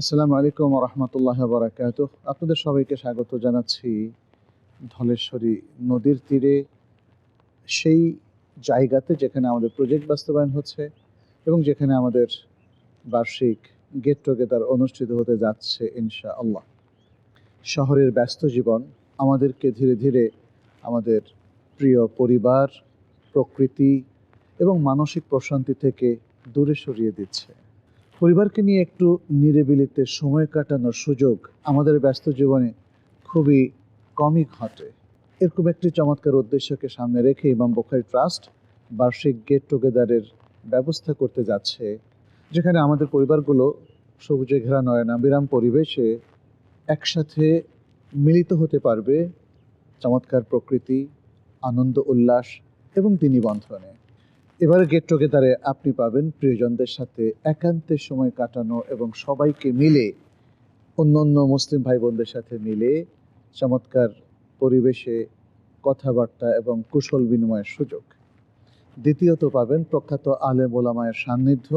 আসসালামু আলাইকুম রহমতুল্লাহ বারাকাত আপনাদের সবাইকে স্বাগত জানাচ্ছি ধলেশ্বরী নদীর তীরে, সেই জায়গাতে যেখানে আমাদের প্রজেক্ট বাস্তবায়ন হচ্ছে এবং যেখানে আমাদের বার্ষিক গেট টুগেদার অনুষ্ঠিত হতে যাচ্ছে ইনশা আল্লাহ শহরের ব্যস্ত জীবন আমাদেরকে ধীরে ধীরে আমাদের প্রিয় পরিবার, প্রকৃতি এবং মানসিক প্রশান্তি থেকে দূরে সরিয়ে দিচ্ছে। পরিবারকে নিয়ে একটু নিরিবিলিতে সময় কাটানোর সুযোগ আমাদের ব্যস্ত জীবনে খুবই কমই ঘটে। এরকম একটি চমৎকার উদ্দেশ্যকে সামনে রেখে ইমাম বখারি ট্রাস্ট বার্ষিক গেট টুগেদারের ব্যবস্থা করতে যাচ্ছে, যেখানে আমাদের পরিবারগুলো সবুজে ঘেরা নয়নাবিরাম পরিবেশে একসাথে মিলিত হতে পারবে। চমৎকার প্রকৃতি, আনন্দ, উল্লাস এবং দিনী বন্ধনে। এবারে গেট টুগেদারে আপনি পাবেন প্রিয়জনদের সাথে একান্তে সময় কাটানো এবং সবাইকে মিলে, অন্য অন্য মুসলিম ভাই বোনদের সাথে মিলে চমৎকার পরিবেশে কথাবার্তা এবং কুশল বিনিময়ের সুযোগ। দ্বিতীয়ত পাবেন প্রখ্যাত আলেম ওলামায়ের সান্নিধ্য,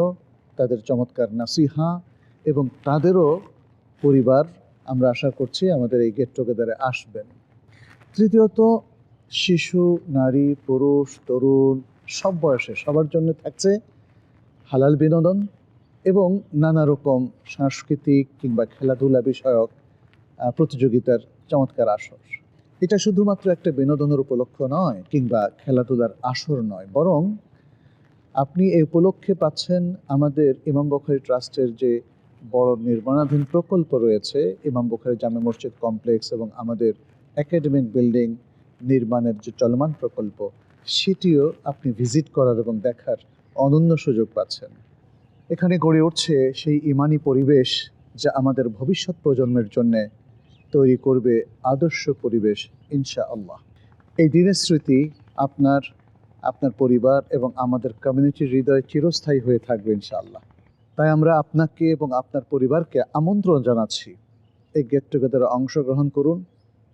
তাদের চমৎকার নাসিহা এবং তাদেরও পরিবার, আমরা আশা করছি, আমাদের এই গেট টুগেদারে আসবেন। তৃতীয়ত, শিশু, নারী, পুরুষ, তরুণ সব বয়সে সবার জন্য থাকছে হালাল বিনোদন এবং নানা রকম সাংস্কৃতিক কিংবা খেলাধুলা বিষয়ক প্রতিযোগিতার চমৎকার আসর। এটা শুধুমাত্র একটা বিনোদনের উপলক্ষ নয় কিংবা খেলাধুলার আসর নয়, বরং আপনি এই উপলক্ষে পাচ্ছেন আমাদের ইমাম বখারি ট্রাস্টের যে বড় নির্মাণাধীন প্রকল্প রয়েছে, ইমাম বখারি জামে মসজিদ কমপ্লেক্স এবং আমাদের একাডেমিক বিল্ডিং নির্মাণের যে চলমান প্রকল্প সেটিও আপনি ভিজিট করার এবং দেখার অনন্য সুযোগ পাচ্ছেন। এখানে গড়ে উঠছে সেই ইমানি পরিবেশ যা আমাদের ভবিষ্যৎ প্রজন্মের জন্য তৈরি করবে আদর্শ পরিবেশ ইনশা আল্লাহ এই দিনের স্মৃতি আপনার আপনার পরিবার এবং আমাদের কমিউনিটির হৃদয়ে চিরস্থায়ী হয়ে থাকবে, ইনশাআল্লাহ। তাই আমরা আপনাকে এবং আপনার পরিবারকে আমন্ত্রণ জানাচ্ছি। এই গেট টুগেদারে অংশগ্রহণ করুন,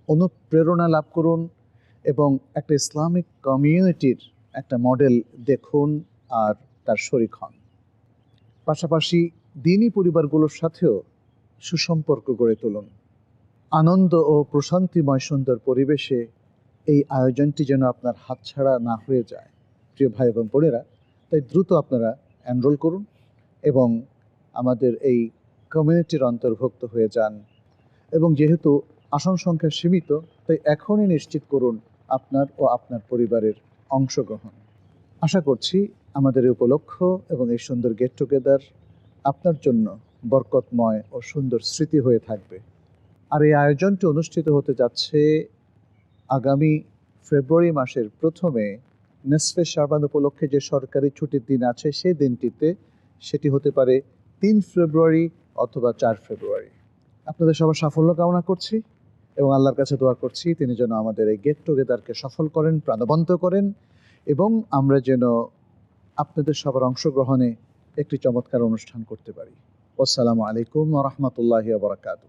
অনুপ্রেরণা লাভ করুন এবং একটা ইসলামিক কমিউনিটির একটা মডেল দেখুন আর তার শরিক হন। পাশাপাশি দিনী পরিবারগুলোর সাথেও সুসম্পর্ক গড়ে তুলুন। আনন্দ ও প্রশান্তিময় সুন্দর পরিবেশে এই আয়োজনটি যেন আপনার হাতছাড়া না হয়ে যায়। প্রিয় ভাই এবং বোনেরা, তাই দ্রুত আপনারা এনরোল করুন এবং আমাদের এই কমিউনিটির অন্তর্ভুক্ত হয়ে যান। এবং যেহেতু আসন সংখ্যা সীমিত, তাই এখনই নিশ্চিত করুন আপনার ও আপনার পরিবারের অংশগ্রহণ। আশা করছি আমাদের এই উপলক্ষ এবং এই সুন্দর গেট টুগেদার আপনার জন্য বরকতময় ও সুন্দর স্মৃতি হয়ে থাকবে। আর এই আয়োজনটি অনুষ্ঠিত হতে যাচ্ছে আগামী ফেব্রুয়ারি মাসের প্রথমে। নেসফে শারবান উপলক্ষে যে সরকারি ছুটির দিন আছে সেই দিনটিতে সেটি হতে পারে তিন ফেব্রুয়ারি অথবা চার ফেব্রুয়ারি। আপনাদের সবার সাফল্য কামনা করছি। এবং আল্লাহর কাছে দোয়া করছি, তিনি যেন আমাদের এই গেট টুগেদারকে সফল করেন, প্রাণবন্ত করেন এবং আমরা যেন আপনাদের সবার অংশগ্রহণে একটি চমৎকার অনুষ্ঠান করতে পারি। আসসালামু আলাইকুম রহমতুল্লাহ বরাকাতু